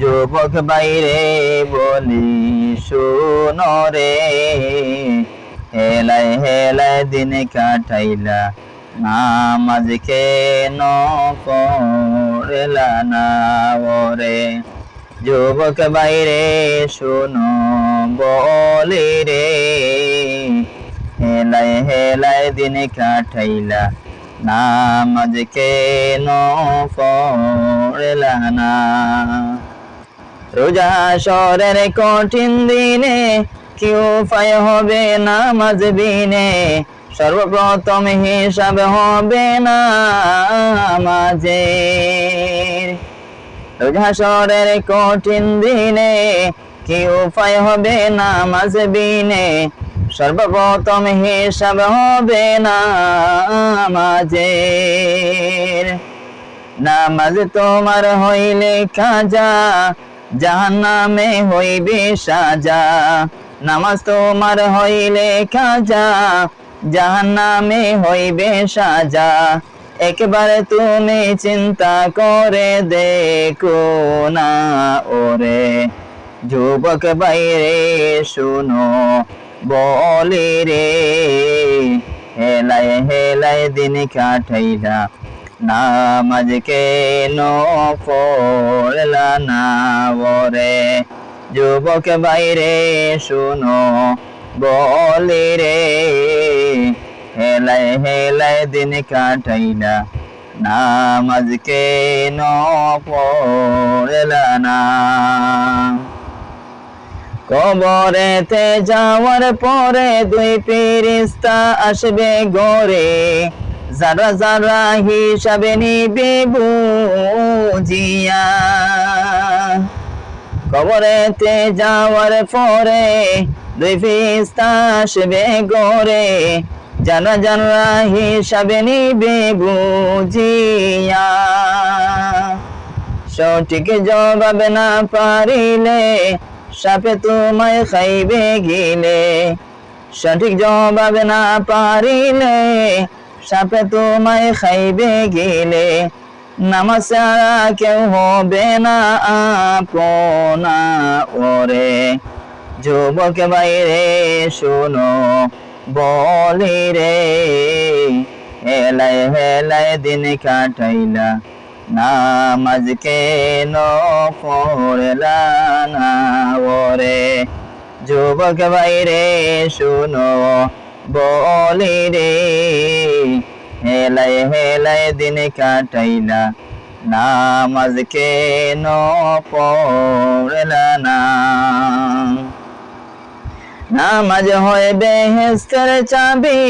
যুবক বাইরে বলি শুনরে হেলায় হেলায় দিন কাটাইলা, নামাজ কেন পড়লা না ওরে? যুবক বাইরে শুনো, বলি রে। হেলায় হেলায় দিন কাটাইলা, নামাজ কেন পড়লা না? রোজা সরের কঠিন দিনে কি উপায় হবে নামাজ বিনে। সর্বপ্রথম হিসাব হবে না নামাজের। রোজা সরের কঠিন দিনে কি উপায় হবে নামাজ বিনে। সর্বপ্রথম হিসাব হবে না নামাজের। নামাজ তোমার হইলে খাজা জাহান নামে হইবে সাজা। নামাজ তোমার হইলে খাজা। জাহান নামে হইবে সাজা। একবার তুমি চিন্তা করে দেখো না ওরে। যুবক বাইরে শুনো, বলি রে, হেলায় হেলায় দিন কাটাইলা। নামাজ কেন পড়লা না ওরে যুবক বাইরে শুনো বলি রে। হেলায় হেলায় দিন কাটাইলা। নামাজ কেন পড়লা না কবরেতে যাওয়ার পরে দুই ফিরিস্তা আসবে গরে যারা যারা হিসাবে নিবে বুঝিয়া কবরেতে যাওয়ার পরে দুই ফিরিস্তা আসবে গরে যারা যারা হিসাবে নিবে বুঝিয়া সঠিক জবাব না পারিলে সাপে তোমায় খাইবে গিলে। সঠিক জবাব না পারিলে সাপে তোমায় খাইবে গেলে। নামাজ কেউ হবে না আপনা ওরে। যুবক বাইরে শোনো, বলি রে, হেলায় হেলায় দিন কাটাইলা, নামাজ কেন পড়লা না ওরে। যুবক বাইরে শুনো বলি রে, হেলায় হেলায় দিন কাটাইলা, নামাজ কেন পড়লা না? নামাজ হয় বেহেস্তের চাবি,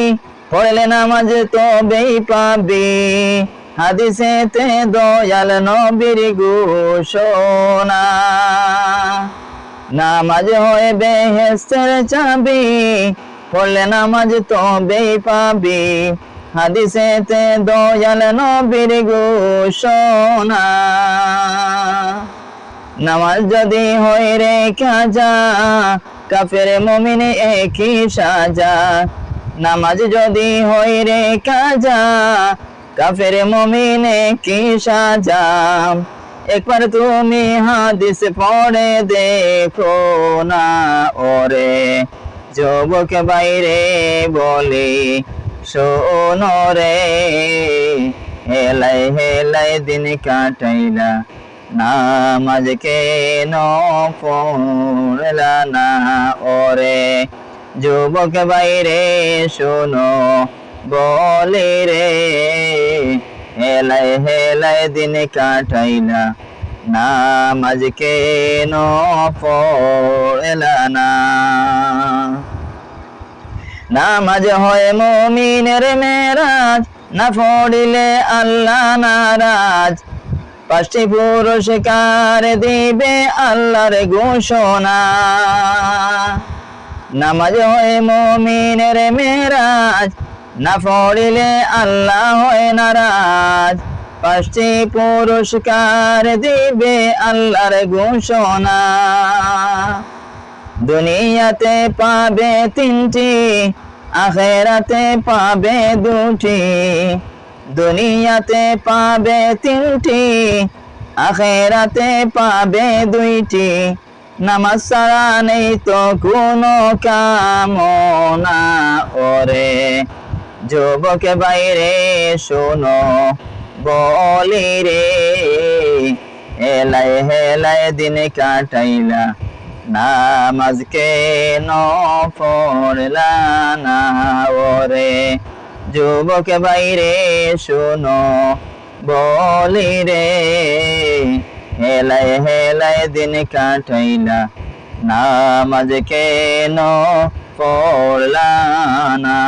পড়লে নামাজ তবেই পাবি। হাদিসেতে দয়াল নবীর ঘোষণা, নামাজ হয় বেহেস্তের চাবি পড়লে নামাজ তবেই পাবি। হাদিসেতে দয়াল নবীর ঘোষণা। নামাজ যদি হয় রে কাজা কাফের মমিনে একই সাজা। নামাজ যদি হয় রে কাজা কাফের মমিনে কি সাজা। একবার তুমি হাদিস পড়ে দেখো না ওরে। যুবক বাইরে বলে, শোনো রে, হেলাই হেলাই দিন কাটাইলা, নামাজ কেন পড়লা না ওরে? যুবক বাইরে শোনো, বলে রে, হেলাই হেলায় দিন কাটাইলা নামাজ কেন না নামাজ হয় মমিনের মেরাজ, না পড়িলে আল্লাহ নারাজ। পাঁচটি পুরস্কার দিবে আল্লাহর ঘোষণা। নামাজ হয় মমিনের মেরাজ, না পড়িলে আল্লাহ হয় নারাজ। পাঁচটি পুরস্কার দিবে আল্লাহর ঘোষণা। দুনিয়াতে পাবে তিনটি, আখেরাতে পাবে দুটি। দুনিয়াতে পাবে তিনটি, আখেরাতে পাবে দুইটি। নামাজ নেই তো কোনো কামনা। ওরে, যুবকে বাইরে শোনো। বলি রে হেলায় হেলায় দিন কাটাইলা, নামাজ কেন পড়লা না ওরে? যুবক বাইরে শোনো, বলি রে হেলায় হেলায় দিন কাটাইলা, নামাজ কেন পড়লা না?